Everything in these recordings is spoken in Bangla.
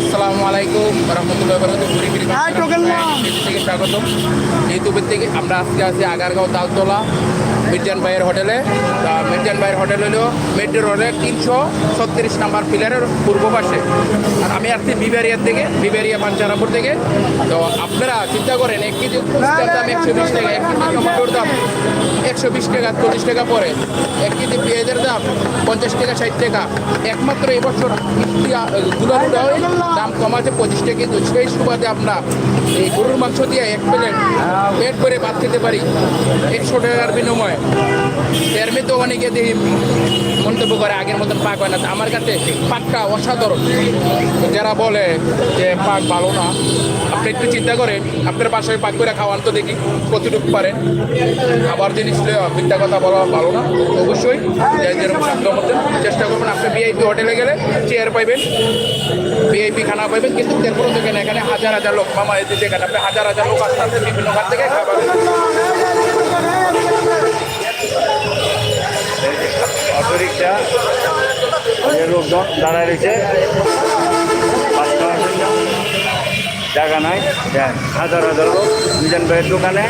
আসসালামু আলাইকুম ইউটিউবের থেকে আমরা আজকে আছি আগারগাঁও তালতলা মির্জান ভাইয়ের হোটেলে, তা মির্জান ভাইয়ের হোটেল হলো মেট্রো রোডের তিনশো ছত্রিশ নাম্বার পিলারের পূর্ব পাশে। আর আমি আসছি বিবেরিয়ার থেকে বিবেরিয়া পাঞ্চারাপুর থেকে তো আপনারা চিন্তা করেন এক কেজি দাম একশো বিশ টাকা এক কেজি টমেটোর দাম একশো বিশ টাকা, চল্লিশ টাকা পরে এক কেজি পেঁয়াজের দাম পঞ্চাশ টাকা, ষাট টাকা। একমাত্র এবছর দাম কমাতে পঁচিশ টাকা। কিন্তু সেই সুবাদে আমরা এই গরুর মাংস দিয়ে এক প্লেট পেট করে ভাত খেতে পারি। একশো টাকার বিনিময়ে। এর তো অনেকে মন্তব্য করে আগের মতন পাক হয় না আমার কাছে পাকটা অসাধারণ। যারা বলে যে পাক ভালো না, আপনি একটু চিন্তা করেন, আপনার বাসায় পাক করে খাওয়ান তো দেখি কতটুকু পারেন। আবার জিনিস মিথ্যা কথা বলা ভালো না, অবশ্যই। যেরকম মধ্যে চেষ্টা করবেন, আপনি ভিআইপি হোটেলে গেলে চেয়ার পাইবেন ভিআইপি খানা পাইবেন, কিন্তু তারপরে দেখেন এখানে হাজার হাজার লোক মামা এতে যেখানে, আপনি হাজার হাজার লোক আসতে বিভিন্ন ঘাট থেকে খাবার অটোরিক্সা অনেক লোকজন দাঁড়ায় রয়েছে। জায়গা নাই। দেন হাজার হাজার লোক। মিজান ভাইয়ের দোকানে।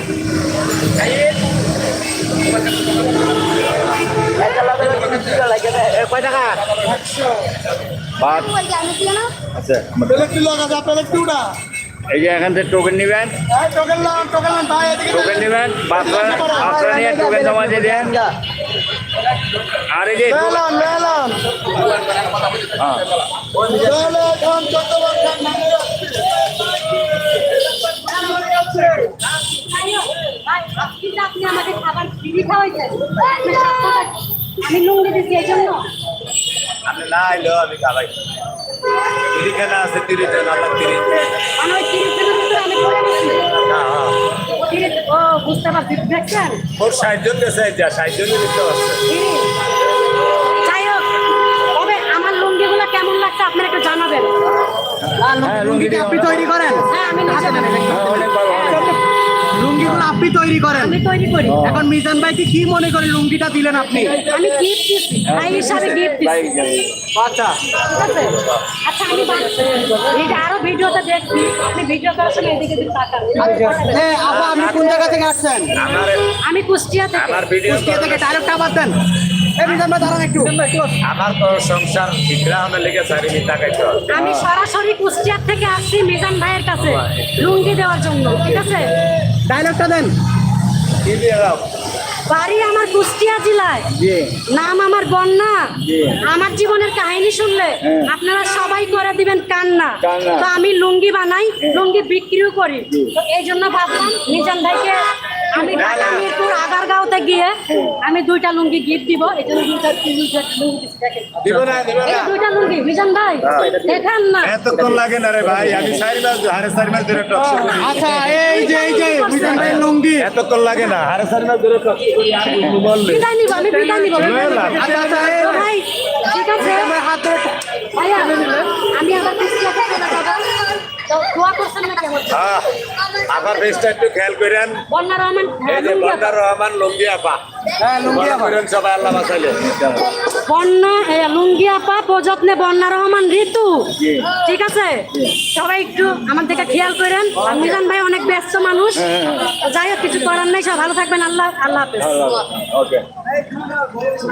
ভাত আছে। এই যে এখান থেকে টোকেন নেবেন। এই টোকেন লাম টোকেন লাম ভাই এদিকে টোকেন নেবেন বাচ্চা নিয়ে টোকেন জমা দিয়ে দেন। আর এই যে হ্যাঁ আপনি আমাকে খাবার ফ্রি খাওয়াইছেন আমি লুঙ্গি দিচ্ছি এই জন্য। আপনি না এলো আমি খাবাই তিরিখানা আছে তিরিশ জন আল্লাহ তিরিশ মানে ওই তিরিশ জনের ভিতরে আমি করে নিচ্ছি তিরিশ- ও বুঝতে পারছি দেখছেন? মোট ষাট জন গেছে যা ষাট জনই দেখতে পাচ্ছে যাই হোক তবে আমার লুঙ্গিগুলো কেমন লাগছে আপনারা একটু জানাবেন। হ্যাঁ লুঙ্গি আপনি তৈরি করেন। হ্যাঁ আমি নিজে হ্যাঁ, ভালো অনেক লুঙ্গিগুলো আপনি তৈরি করেন? আমি তৈরি করি। এখন মিজান ভাইকে কি মনে করে লুঙ্গিটা দিলেন আপনি? আমি গিফট দিচ্ছি ভাই হিসাবে গিফট দিচ্ছি আচ্ছা। ঠিক আছে? আচ্ছা আমি ভিডিও আরও ভিডিওতে দেখছি আপনি ভিডিও করার সময় এদিকে দিকে তাকান। এ আপা আপনি কোন জায়গা থেকে আসছেন? আমি কুষ্টিয়া থেকে। আমার ভিডিও কুষ্টিয়া থেকে ডাইরেক্ট আবার দেন। আমার সংসার ঠিকরা লেগে চারিদিকে তাকাইতে আমি সরাসরি কুষ্টিয়ার থেকে আসছি মিজান ভাইয়ের কাছে লুঙ্গি দেওয়ার জন্য ঠিক আছে? ডায়লগটা দেন। কি দিয়ে দাও? বাড়ি আমার কুষ্টিয়া জেলায়। নাম আমার বন্যা। আমার জীবনের কাহিনী শুনলে আপনারা সবাই করে দিবেন কান্না। কান্না। তো আমি লুঙ্গি বানাই লুঙ্গি বিক্রিও করি। তো এই জন্য ভাবলাম নিজাম ভাইকে আমি ঢাকা মিরপুর আগারগাঁওতে গিয়ে আমি দুইটা লুঙ্গি গিফট দিব। এই জন্য দুইটা দুইটা লুঙ্গি দেখেন। দিব না দিব এই না দুইটা লুঙ্গি মিজান ভাই দেখান না। এতক্ষণ লাগে না রে ভাই আমি চারি মাস হারে চারি মাস ধরে টক আচ্ছা এই যে এই যে মিজান ভাই লুঙ্গি। এতক্ষণ লাগে না হারে চারি মাস ধরে টক বললে। বিদায় নিব আমি বিদায় নিব। আচ্ছা আচ্ছা এই ভাই ঠিক আছে। আমার হাত ধরে ভাইয়া আমি আবার কুষ্টিয়াতে চলে যাব তো দোয়া করছেন না কেমন আমার ফেসটা একটু খেয়াল করেন। বন্যা রহমান এই যে বন্দার রহমান লঙ্গি আপা হ্যাঁ লুঙ্গি করেন সবাই আল্লাহ বাঁচাইলে। বন্যা লুঙ্গি আপা প্রযত্নে বন্যা রহমান ঋতু। ঠিক আছে? সবাই একটু আমার দিকে খেয়াল করেন। আর মিজান ভাই অনেক ব্যস্ত মানুষ। যাই হোক কিছু করার নাই সব ভালো থাকবেন আল্লাহ আল্লাহ হাফেজ। ওকে।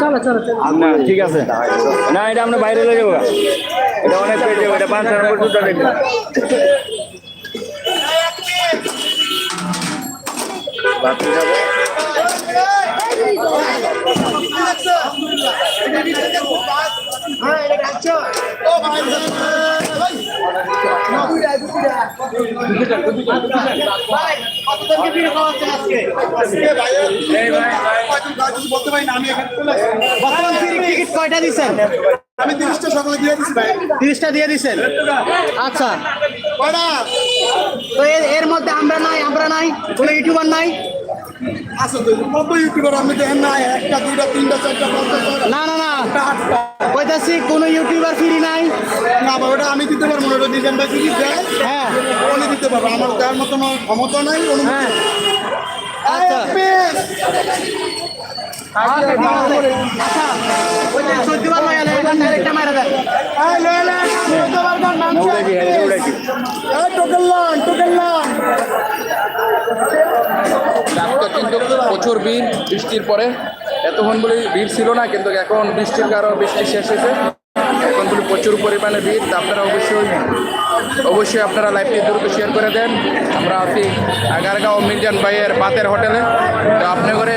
চলো চলো চলো। না ঠিক আছে। না এটা আমরা বাইরে লেগে যাব এটা অনেক পেয়ে যাব এটা পাঁচ হাজার পর্যন্ত বাথরুম যাব বর্তমান টিকিট কয়টা দিছেন? আমি তিরিশটা সকালে দিয়ে দিচ্ছি ভাই। তিরিশটা দিয়ে দিছেন? আচ্ছা। তো এর মধ্যে আমরা নাই আমরা নাই কোনো ইউটিউবার নাই? আছে তো কত ইউটিউবার? আপনি দেখেন না একটা দুইটা তিনটা চারটা পাঁচটা না না না। কইতাছি কোনো ইউটিউবার ফ্রি নাই? না ভাই ওটা আমি দিতে পারব না। ওটা ডিজাইন ভাই যদি দেয় হ্যাঁ। উনি দিতে পারব। আমার দেওয়ার মতো ক্ষমতা নাই অনুমতি হ্যাঁ। আচ্ছা। আচ্ছা। কিন্তু প্রচুর ভিড়, বৃষ্টির পরে। এতক্ষণ বলে ভিড় ছিল না, কিন্তু এখন বৃষ্টির কারণে বৃষ্টি শেষ হয়েছে। এখন বলে প্রচুর পরিমাণে ভিড় আপনারা অবশ্যই অবশ্যই আপনারা লাইভটি দ্রুত শেয়ার করে দেন। আমরা আছি আগারগাঁও মির্জান ভাইয়ের বাতের হোটেলে। তো আপনি করে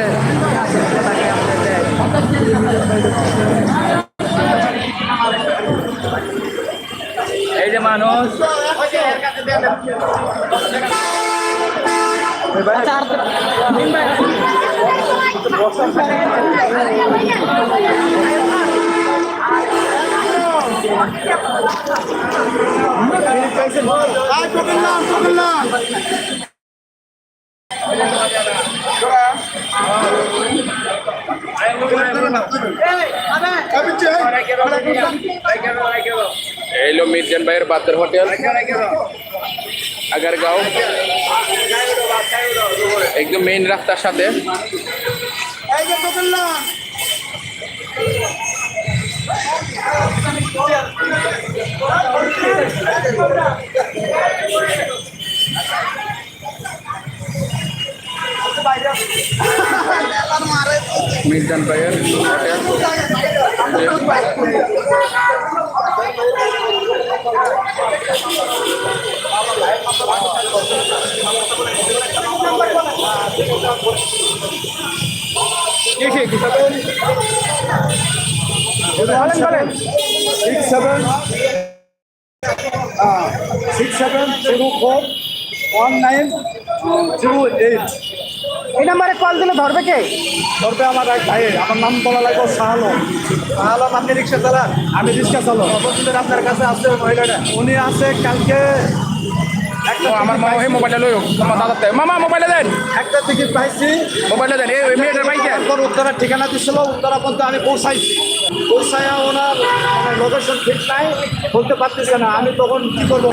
এই যে মানুষ এই টোকেন লন টোকেন লন আমি চাই এই হলো মির্জান ভাইয়ের বাতের হোটেল আগারগাঁও একদম মেইন রাস্তার সাথে এই যে টোকেন লন মির্জান ভাইয়ের hotel six seven six seven zero four one nine zero eight এই নাম্বারে কল দিলে ধরবে কে? ধরবে আমার এক ভাই আমার নাম বলা লাগবে শাহালম শাহালম আপনি রিক্সা চালান। আমি রিক্সা চালক অবশ্যই আপনার কাছে আছে মহিলাটা। উনি আছে কালকে একটা আমার মামা এই মোবাইলটা লই আমার দাদার মামা মোবাইলটা দেন। একটা টিকিট পাইছি। মোবাইলটা দেন। এই মেয়েটার বাইকে। তারপর উত্তরা ঠিকানা দিছিল উত্তরা পর্যন্ত আমি পৌঁছাইছি। ওনার লোকেশন ঠিক নাই বলতে পারতেছে না। আমি তখন কি করব?